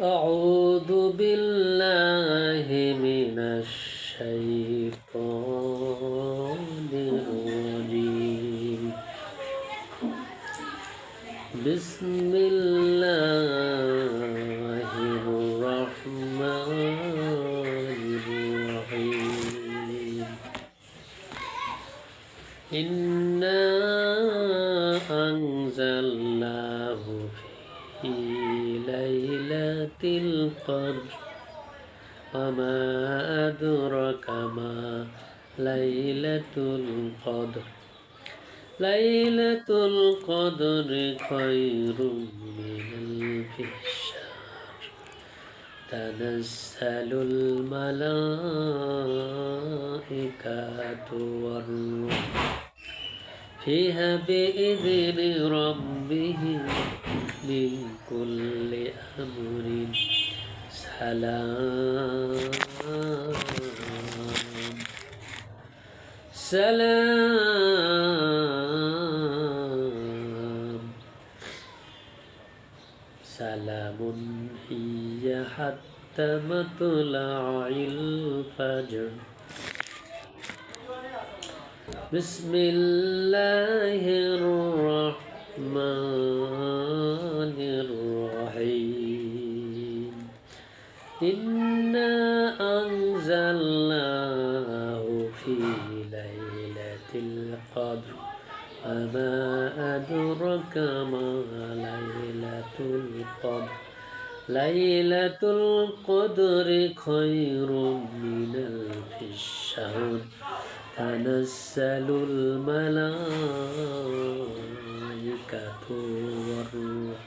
أعوذ بالله من الشيطان الرجيم بسم الله الرحمن الرحيم إنا أنزلناه في ليلة القدر وما أدرك ما ليلة القدر ليلة القدر خير من ألف شهر تنزل الملائكة والروح فيها بإذن ربهم من كل أمر سلام. سلام. سلام هي حتى مطلع الفجر. بسم الله الرحمن أدرك ما ليلة القدر ليلة القدر خير من ألف الشهر تنزل الملائكة والروح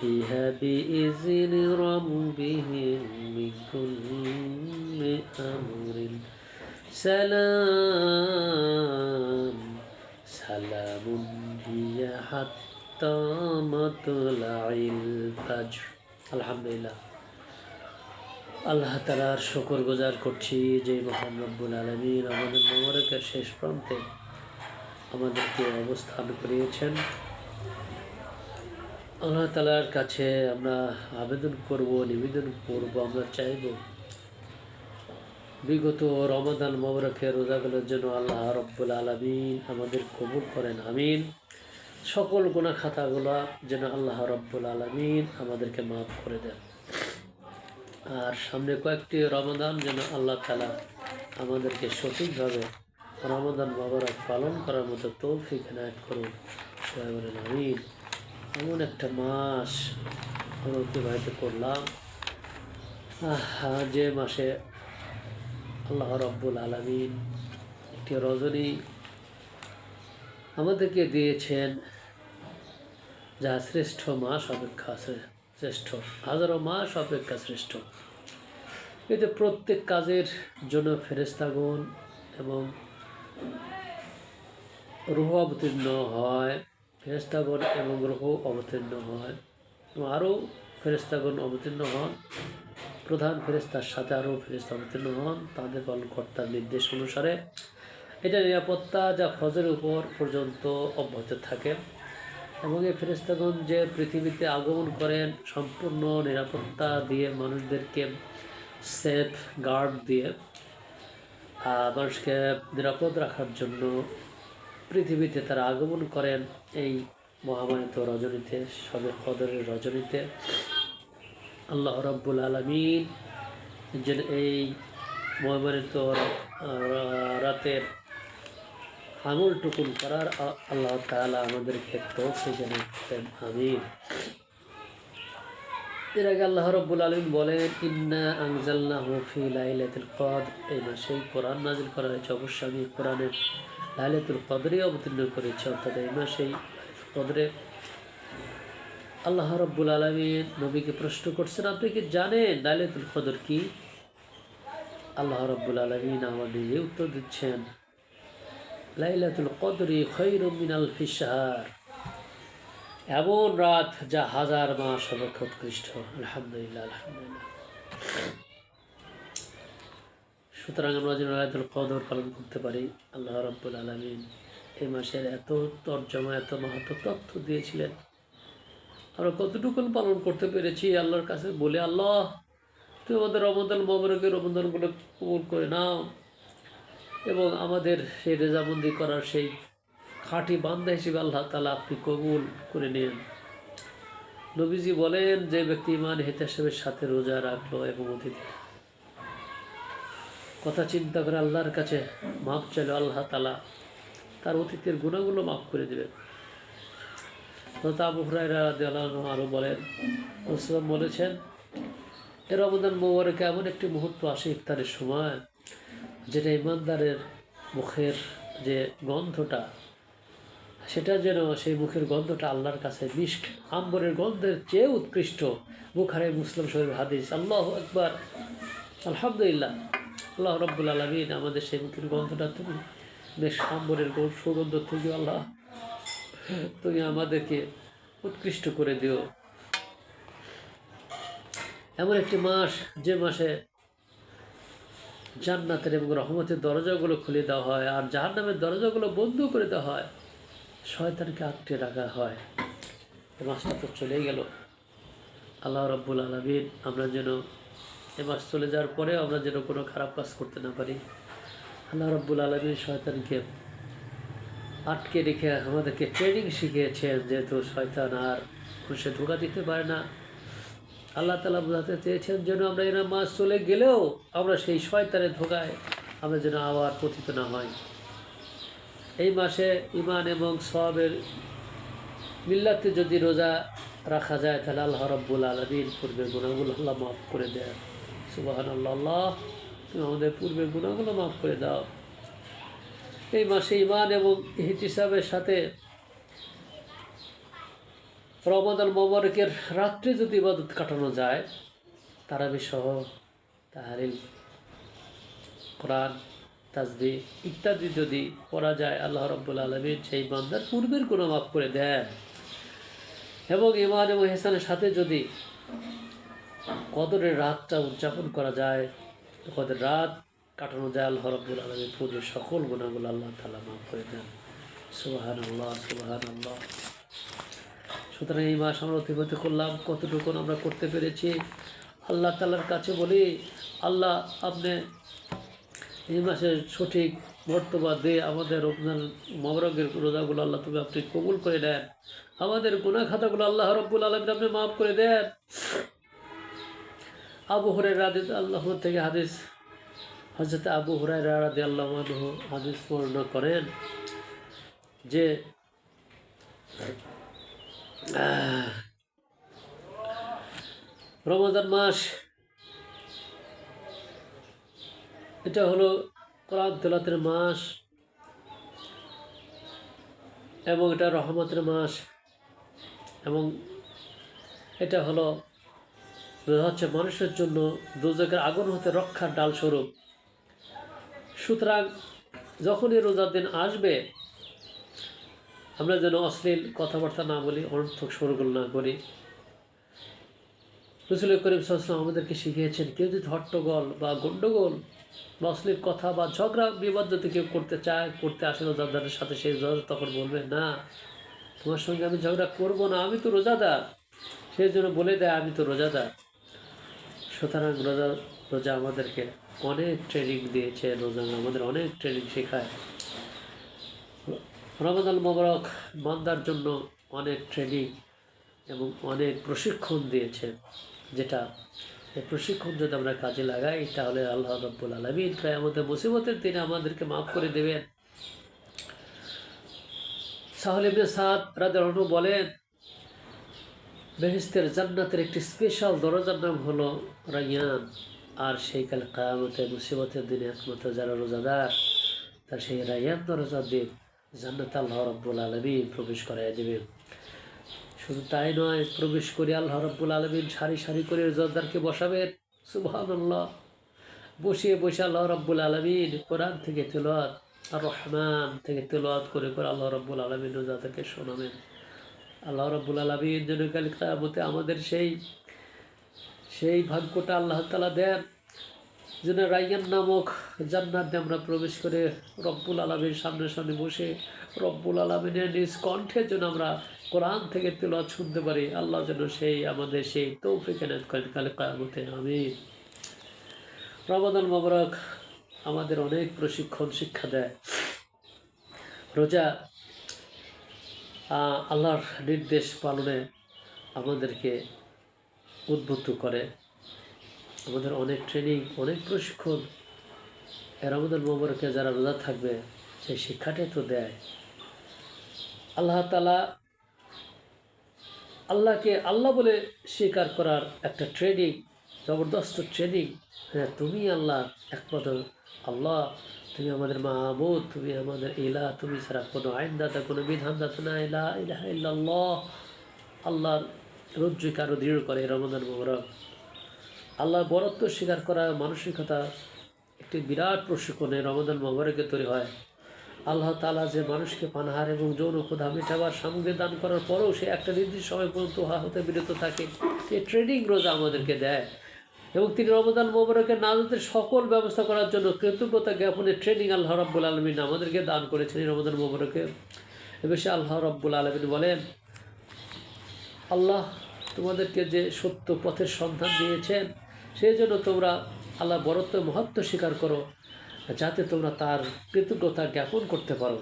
فيها بإذن ربهم من كل أمر سلام سلام আলহামদুলিল্লাহ। আল্লাহ তালার শকর গুজার করছি যে মোহাম্মদুল আলমিন আমাদের মোবারকের শেষ প্রান্তে আমাদেরকে অবস্থান করিয়েছেন। আল্লাহ তালার কাছে আমরা আবেদন করব, নিবেদন করব, আমরা চাইব বিগত রমাদান মোবারকের রোজাগুলোর জন্য আল্লাহ রব্বুল আলমিন আমাদের কবুল করেন, আমিন। সকল গুণা খাতাগুলো যেন আল্লাহ রব্বুল আলমিন আমাদেরকে মাফ করে দেন। আর সামনে কয়েকটি রমাদান যেন আল্লাহ তালা আমাদেরকে সঠিকভাবে রমাদান মোবারক পালন করার মতো তৌফিক এনায়ত করুন। বলেন, আমিন। এমন একটা মাস আমরা অতিবাহিত করলাম। যে মাসে আল্লাহ রব্বুল আলমিন একটি রজনী আমাদেরকে দিয়েছেন, যা শ্রেষ্ঠ মাস অপেক্ষা শ্রেষ্ঠ, হাজারো মাস অপেক্ষা শ্রেষ্ঠ। এতে প্রত্যেক কাজের জন্য ফেরেস্তাগুন এবং রুহ অবতীর্ণ হয় ফেরেস্তাগণ এবং রুহ অবতীর্ণ হয়, এবং আরও ফেরেস্তাগণ অবতীর্ণ হন। প্রধান ফেরেস্তার সাথে আরও ফেরেস্তা অবতীর্ণ হন। তাদের কর্তার নির্দেশ অনুসারে এটা নিরাপত্তা যা ফজের উপর পর্যন্ত অব্যাহত থাকে এবং এই ফেরেস্তাগণ যে পৃথিবীতে আগমন করেন সম্পূর্ণ নিরাপত্তা দিয়ে মানুষদেরকে সেফ গার্ড দিয়ে মানুষকে নিরাপদ রাখার জন্য পৃথিবীতে তারা আগমন করেন এই মহামানিত রজনীতে, সবে কদরের রজনীতে। আল্লাহ রব্বুল আলমিন যে এই মহামানিত রা- রাতের আঙুল টুকুন করার আল্লাহ তাআলা আমাদেরকে তৌফিক যেন আমিন। এর আগে আল্লাহ রব্বুল আলমিন বলেন, ইন্না আনজালনাহু ফি লাইলাতুল কদর। এই মাসেই কোরআন নাজিল করা হয়েছে, অবশ্যই আমি কোরআনের লাইলাতুল কদরে অবতীর্ণ করেছি, অর্থাৎ এই মাসেই কদরে আল্লাহ রব্বুল আলমিন নবীকে প্রশ্ন করছেন, আপনি কি জানেন লাইলাতুল কদর কি? আল্লাহ রব্বুল আলমিন আমার নিজে উত্তর দিচ্ছেন, লাইলাতুল কদরি খৈর মিনাল ফিসার এমন রাত যা হাজার মাস অপেক্ষা উৎকৃষ্ট আলহামদুলিল্লাহ আলহামদুলিল্লাহ। সুতরাং আমরা যেন লাইলাতুল কদর পালন করতে পারি, আল্লাহ রব্বুল আলমিন এই মাসের এত তর্জমা, এত মাহাত্ম তথ্য দিয়েছিলেন। আমরা কতটুকু পালন করতে পেরেছি আল্লাহর কাছে বলে, আল্লাহ, তুমি আমাদের রমদান মোবারকের রমদানগুলো কবুল করে নাও এবং আমাদের সেই রেজাবন্দি করার সেই খাঁটি বান্দা হিসেবে আল্লাহ তালা আপনি কবুল করে নেন। নবীজি বলেন, যে ব্যক্তি ইমান হিতাসেবের সাথে রোজা রাখল এবং অতিথি কথা চিন্তা করে আল্লাহর কাছে মাপ চাইলো, আল্লাহ তালা তার অতীতের গুণাগুলো মাফ করে দেবেন। আবু আরও বলেন বলেছেন, এ রমদান মোবারকে এমন একটি মুহূর্ত আসে ইফতারের সময়, যেটা ইমানদারের মুখের যে গন্ধটা, সেটা যেন সেই মুখের গন্ধটা আল্লাহর কাছে মিষ্ট, আম্বরের গন্ধের চেয়ে উৎকৃষ্ট। বুখারে, মুসলিম শরীফ হাদিস, আল্লাহ একবার আলহামদুলিল্লাহ, আল্লাহ রব্বুল আলমিন আমাদের সেই মুখের গন্ধটা তুমি, বেশ আম্বরের সুগন্ধ থেকে আল্লাহ তুমি আমাদেরকে উৎকৃষ্ট করে দিও। এমন একটি মাস, যে মাসে জান্নাতের এবং রহমতের দরজাগুলো খুলে দেওয়া হয় আর জাহান্নামের দরজাগুলো বন্ধ করে দেওয়া হয়। শয়তানকে আটকে রাখা হয়। এ মাসটা তো চলেই গেল। আল্লাহ রব্বুল আলমিন, আমরা যেন এ মাস চলে যাওয়ার পরে আমরা যেন কোনো খারাপ কাজ করতে না পারি। আল্লাহ রব্বুল আলমিন শয়তানকে আটকে রেখে আমাদেরকে ট্রেনিং শিখিয়েছেন, যেহেতু শয়তান আর সে ধোকা দিতে পারে না। আল্লাহ তালা বোঝাতে চেয়েছেন যেন আমরা এরা মাস চলে গেলেও আমরা সেই শয়তানের ধোকায় আমরা যেন আবার পতিত না হয় এই মাসে ইমান এবং সবের মিল্লাতে যদি রোজা রাখা যায়, তাহলে আল্লাহ রব্বুল আলমিন পূর্বের গুণাগুলো আল্লাহ মাফ করে দেয় সুবাহান আল্লাহ, তুমি আমাদের পূর্বের গুণাগুলো মাফ করে দাও। এই মাসে ইমান এবং হিসাবের সাথে রমাদান মোবারকের রাত্রে যদি ইবাদত কাটানো যায়, তারাবি সহ তাহারিল, কোরআন, তাজবি ইত্যাদি যদি পড়া যায়, আল্লাহ রব্বুল আলমীর সেই বান্দার পূর্বের কোনো মাফ করে দেন। এবং ইমান এবং হেসানের সাথে যদি কদরের রাতটা উদযাপন করা যায় কদের রাত কাটানো যায় আল্লাহ আলমীর পূর্বের সকল গুণাগুলো আল্লাহ তালা মাফ করে দেন। সুবাহান আল্লাহ সুবাহান আল্লাহ সুতরাং এই মাস আমরা অতিবাহিত করলাম কতটুকু আমরা করতে পেরেছি? আল্লাহ তালার কাছে বলি, আল্লাহ আপনি এই মাসের সঠিক বর্তমান দিয়ে আমাদের রমজান মবরকের রোজাগুলো আল্লাহ তুমি আপনি কবুল করে দেন আমাদের গুণা খাতাগুলো আল্লাহ রব্বুল আলমিন আপনি মাফ করে দেন। আবু হরের রাদিদ আল্লাহ থেকে হাদিস হজরত আবু হরাই রাদি আল্লাহ হাদিস বর্ণনা করেন যে রমজান মাস, এটা হলো কোরআন তেলাতের মাস এবং এটা রহমতের মাস এবং এটা হলো হচ্ছে মানুষের জন্য দুজকের আগুন হতে রক্ষার ডাল স্বরূপ সুতরাং যখনই রোজার দিন আসবে, আমরা যেন অশ্লীল কথাবার্তা না বলি, অনর্থক সরগোল না করি। রসুল করিম সাল্লাম আমাদেরকে শিখিয়েছেন, কেউ যদি হট্টগোল বা গণ্ডগোল বা অশ্লীল কথা বা ঝগড়া, বিবাদ যদি কেউ করতে চায়, করতে আসে রোজাদারের সাথে সেই রোজা তখন বলবে, না, তোমার সঙ্গে আমি ঝগড়া করব না, আমি তো রোজাদার। সেই জন্য বলে দেয়, আমি তো রোজাদার। সুতরাং রোজা রোজা আমাদেরকে অনেক ট্রেনিং দিয়েছে, রোজা আমাদের অনেক ট্রেনিং শেখায়। রমাদান মোবারক মান্দার জন্য অনেক ট্রেনিং এবং অনেক প্রশিক্ষণ দিয়েছে, যেটা এই প্রশিক্ষণ যদি আমরা কাজে লাগাই, তাহলে আল্লাহ রব্বুল আলমিন প্রায় আমাদের মুসিবতের দিনে আমাদেরকে মাফ করে দেবেন। সাহল ইবনে সাদ রাদু বলেন বেহেস্তের জান্নাতের একটি স্পেশাল দরজার নাম হলো রাইয়ান। আর সেই কালে কায়ামতের মুসিবতের দিনে একমাত্র যারা রোজাদার, তার সেই রাইয়ান দরজা দিয়ে জান্নাত আল্লাহ রব্বুল আলমিন প্রবেশ করাই দেবেন শুধু তাই নয়, প্রবেশ করে আল্লাহ রব্বুল আলমিন সারি সারি করে রোজাদারকে বসাবেন। সুবহানাল্লাহ। বসিয়ে বসে আল্লাহ রব্বুল আলমিন কোরআন থেকে তেলোয়াত আর রহমান থেকে তেলোয়াত করে করে আল্লাহ রব্বুল আলমিন রোজাদারকে শোনাবেন। আল্লাহ রব্বুল আলমিন যেন কাল কিয়ামতে আমাদের সেই সেই ভাগ্যটা আল্লাহ তালা দেন, যেন রাইয়ান নামক জান্নাতে আমরা প্রবেশ করে রব্বুল আলমীর সামনে সামনে বসে রব্বুল আলমিনের নিজ কণ্ঠের জন্য আমরা কোরআন থেকে তেলাওয়াত শুনতে পারি। আল্লাহ যেন সেই আমাদের সেই তৌফিক এনায়ত করেন কালে আমি রমাদান মোবারক আমাদের অনেক প্রশিক্ষণ, শিক্ষা দেয়। রোজা আল্লাহর নির্দেশ পালনে আমাদেরকে উদ্বুদ্ধ করে। আমাদের অনেক ট্রেনিং অনেক প্রশিক্ষণ এর আমাদের মোবারকে যারা রোজা থাকবে, সেই শিক্ষাটাই তো দেয়। আল্লাহ তালা আল্লাহকে আল্লাহ বলে স্বীকার করার একটা ট্রেনিং জবরদস্ত ট্রেনিং হ্যাঁ তুমি আল্লাহ একমাত্র আল্লাহ। তুমি আমাদের মাহবুদ তুমি আমাদের ইলা, তুমি ছাড়া কোনো আইনদাতা কোনো বিধানদাতা না ইলা ইলাহা ইল্লাল্লাহ। আল্লাহর রজ্জুকে আরও দৃঢ় করে, রমজান মোহরম আল্লাহ বরত্ব স্বীকার করা মানসিকতা একটি বিরাট প্রশিক্ষণে রমজান মোবারকে তৈরি হয়। আল্লাহ তালা যে মানুষকে পানাহার এবং যৌন ক্ষুধা মেটাবার সামগ্রী দান করার পরেও সে একটা নির্দিষ্ট সময় পর্যন্ত হতে বিরত থাকে। এই ট্রেনিং রোজা আমাদেরকে দেয়। এবং তিনি রমজান মোবারকের নাজাতের সকল ব্যবস্থা করার জন্য কৃতজ্ঞতা জ্ঞাপনের ট্রেনিং আল্লাহ রব্বুল আলমিন আমাদেরকে দান করেছেন রমজান মোবারকে। এ বিষয়ে আল্লাহ রব্বুল আলমিন বলেন, আল্লাহ তোমাদেরকে যে সত্য পথের সন্ধান দিয়েছেন, সেই জন্য তোমরা আল্লাহ বরত্ব মহত্ব স্বীকার করো, যাতে তোমরা তার কৃতজ্ঞতা জ্ঞাপন করতে পারো।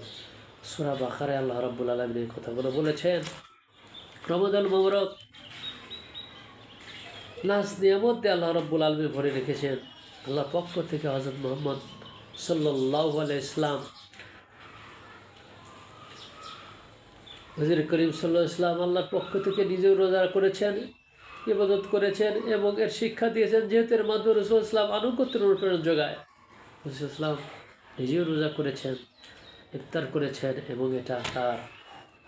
সুরা বাখারে আল্লাহ রব্বুল আলমিন এই কথাগুলো বলেছেন। রমজান মোবারক নাস নিয়ামত দিয়ে আল্লাহ রব্বুল আলমী ভরে রেখেছেন। আল্লাহর পক্ষ থেকে হজরত মোহাম্মদ সাল্লাহ ইসলাম হজির করিম সাল্লাহ ইসলাম আল্লাহর পক্ষ থেকে নিজেও রোজা করেছেন, ইবাদত করেছেন এবং এর শিক্ষা দিয়েছেন যেহেতু এর মাধ্যমে রসুল ইসলাম আনুগত্যের অনুপ্রেরণ যোগায়। রসুল ইসলাম নিজেও রোজা করেছেন, ইফতার করেছেন এবং এটা তার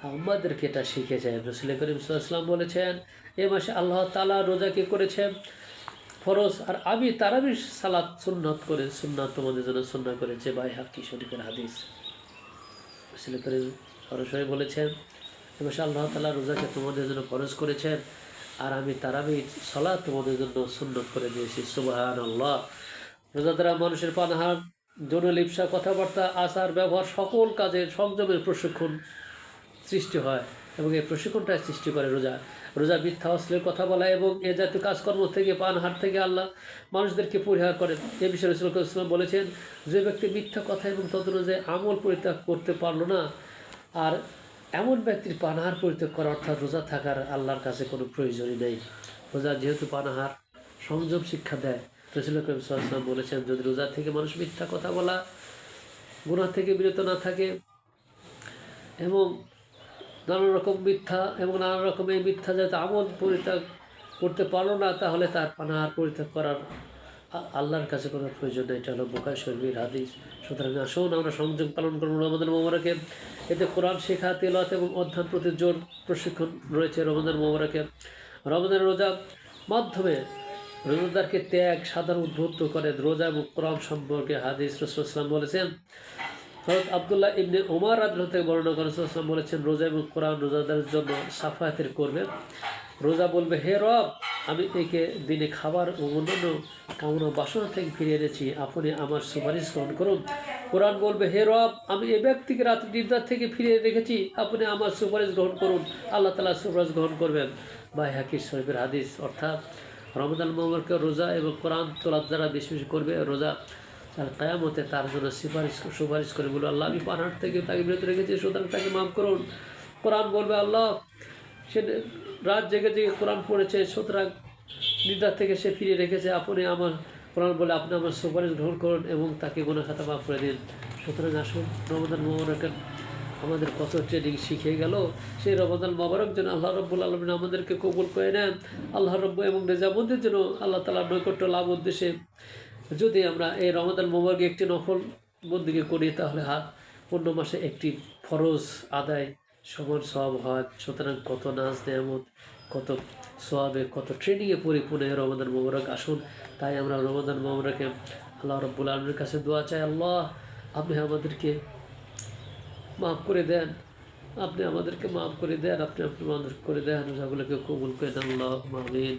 আমাদেরকে এটা শিখেছেন রসুল করিম সাল্লাহ বলেছেন, এ মাসে আল্লাহ তালা রোজাকে করেছেন ফরজ আর আমি তারাবির সালাত সুন্নত করে, সুন্নাত তোমাদের জন্য সুন্না করেছে। বাই হাক্কি শরীফের হাদিস? রসুল করিম সরাসরি বলেছেন, এ মাসে আল্লাহ তালা রোজাকে তোমাদের জন্য ফরজ করেছেন আর আমি তারাবি সলা তোমাদের জন্য সুন্নত করে দিয়েছি। সুবাহান আল্লাহ রোজা দ্বারা মানুষের পানাহার, যৌন লিপসা, কথাবার্তা, আচার, ব্যবহার, সকল কাজের সংযমের প্রশিক্ষণ সৃষ্টি হয় এবং এই প্রশিক্ষণটাই সৃষ্টি করে রোজা। রোজা মিথ্যা, অশ্লীল কথা বলা এবং এ জাতীয় কাজকর্ম থেকে পানহার থেকে আল্লাহ মানুষদেরকে পরিহার করেন। এ বিষয়ে রসুল ইসলাম বলেছেন, যে ব্যক্তি মিথ্যা কথা এবং তদ অনুযায়ী আমল পরিত্যাগ করতে পারল না, আর এমন ব্যক্তির পানাহার পরিত্যাগ করা অর্থাৎ রোজা থাকার আল্লাহর কাছে কোনো প্রয়োজনই নেই। রোজা যেহেতু পানাহার সংযম শিক্ষা দেয়, রসুল সাল্লাম বলেছেন, যদি রোজা থেকে মানুষ মিথ্যা কথা বলা গুণা থেকে বিরত না থাকে এবং নানা রকম মিথ্যা এবং নানা রকম এই মিথ্যা যাতে আমল পরিত্যাগ করতে পারল না, তাহলে তার পানাহার পরিত্যাগ করার আল্লাহর কাছে কোনো প্রয়োজন নেই। এটা হলো বোকা শরীর হাদিস। সুতরাং আসুন আমরা সংযোগ পালন করব রমাদান মোবারকে এতে কোরআন শেখা তেলাত এবং অধ্যয়ন প্রতি জোর প্রশিক্ষণ রয়েছে রমাদান মোবারকে রমাদান রোজা মাধ্যমে রোজাদারকে ত্যাগ সাধারণ উদ্বুদ্ধ করে। রোজা এবং কোরআন সম্পর্কে হাদিস রসুল ইসলাম বলেছেন হজরত আবদুল্লাহ ইবনে ওমর রাদিয়াল্লাহু থেকে বর্ণনা করেন বলেছেন, রোজা এবং কোরআন রোজাদারের জন্য সাফায়াতের করবেন। রোজা বলবে, হে রব, আমি একে দিনে খাবার ও অন্যান্য কামনা বাসনা থেকে ফিরিয়ে এনেছি। আপনি আমার সুপারিশ গ্রহণ করুন। কোরআন বলবে, হে রব, আমি এ ব্যক্তিকে রাত্রি নির্দার থেকে ফিরিয়ে রেখেছি। আপনি আমার সুপারিশ গ্রহণ করুন। আল্লাহ তালা সুপারিশ গ্রহণ করবেন। বা হাকির শরীফের হাদিস, অর্থাৎ রমজান মোহাম্মদকে রোজা এবং কোরআন তোলার দ্বারা বেশি বেশি করবে। রোজা আর কায়ামতে তার জন্য সুপারিশ সুপারিশ করে বলবে আল্লাহ, আমি পানাহার থেকে তাকে বিরত রেখেছি, সুতরাং তাকে মাফ করুন। কোরআন বলবে, আল্লাহ, সে রাত জেগে জেগে কোরআন পড়েছে, সুতরাং নিদার থেকে সে ফিরে রেখেছে। আপনি আমার কোরআন বলে, আপনি আমার সুপারিশ গ্রহণ করুন এবং তাকে গুণা খাতা মাফ করে দিন। সুতরাং আসুন রমদান মোবারকের আমাদের কত ট্রেনিং শিখে গেল। সেই রমদান মোবারক যেন আল্লাহ রব্বুল আলমিন আমাদেরকে কবুল করে নেন। আল্লাহ রব্বু এবং রেজামন্দির জন্য আল্লাহ তালার নৈকট্য লাভ উদ্দেশ্যে যদি আমরা এই রমাদান মোবারকে একটি নফল বন্দিকে করি, তাহলে হাত অন্য মাসে একটি ফরজ আদায় সমান সব হয়। সুতরাং কত নাচ নেয়ামত, কত সোয়াবে কত ট্রেনিংয়ে পরিপূর্ণ রমাদান মোবারক আসুন। তাই আমরা রমাদান মোবারকে আল্লাহ রব্বুল আলমীর কাছে দোয়া চাই, আল্লাহ আপনি আমাদেরকে মাফ করে দেন। আপনি আমাদেরকে মাফ করে দেন, আপনি আপনি আমাদের করে দেন রোজাগুলোকে কবুল করে দেন আল্লাহ আমিন।